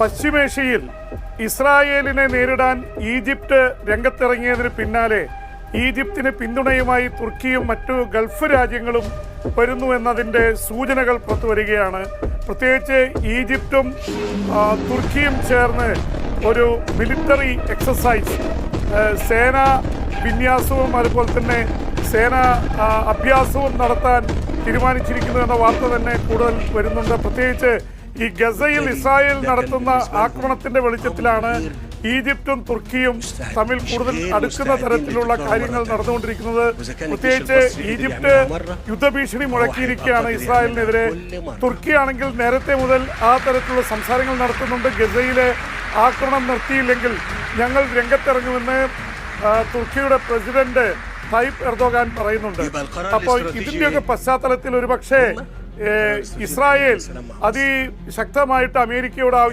പശ്ചിമേഷ്യയിൽ ഇസ്രായേലിനെ നേരിടാൻ ഈജിപ്ത് രംഗത്തിറങ്ങിയതിന് പിന്നാലെ ഈജിപ്തിന് പിന്തുണയുമായി തുർക്കിയും മറ്റു ഗൾഫ് രാജ്യങ്ങളും വരുന്നു എന്നതിന്റെ സൂചനകൾ പുറത്തുവരികയാണ് പ്രത്യേകിച്ച് ഈജിപ്തും തുർക്കിയും ചേർന്ന് ഒരു മിലിറ്ററി എക്സസൈസ് സേനാ വിന്യാസവും അതുപോലെ തന്നെ സേനാ അഭ്യാസവും നടത്താൻ തീരുമാനിച്ചിരിക്കുന്നു എന്ന വാർത്ത തന്നെ കൂടുതൽ വരുന്നുണ്ട്. പ്രത്യേകിച്ച് ഈ ഗസയിൽ ഇസ്രായേൽ നടത്തുന്ന ആക്രമണത്തിന്റെ വെളിച്ചത്തിലാണ് ഈജിപ്തും തുർക്കിയും തമ്മിൽ കൂടുതൽ അടുക്കുന്ന തരത്തിലുള്ള കാര്യങ്ങൾ നടന്നുകൊണ്ടിരിക്കുന്നത്. പ്രത്യേകിച്ച് ഈജിപ്ത് യുദ്ധഭീഷണി മുഴക്കിയിരിക്കുകയാണ് ഇസ്രായേലിനെതിരെ. തുർക്കിയാണെങ്കിൽ നേരത്തെ മുതൽ ആ തരത്തിലുള്ള സംസാരങ്ങൾ നടത്തുന്നുണ്ട്. ഗസയിലെ ആക്രമണം നിർത്തിയില്ലെങ്കിൽ ഞങ്ങൾ രംഗത്തിറങ്ങുമെന്ന് തുർക്കിയുടെ പ്രസിഡന്റ് തൈബ് എർദോഗാൻ പറയുന്നുണ്ട്. അപ്പോൾ ഇതിന്റെയൊക്കെ പശ്ചാത്തലത്തിൽ ഒരുപക്ഷെ ഇസ്രായേൽ അതിശക്തമായിട്ട് അമേരിക്കയോട്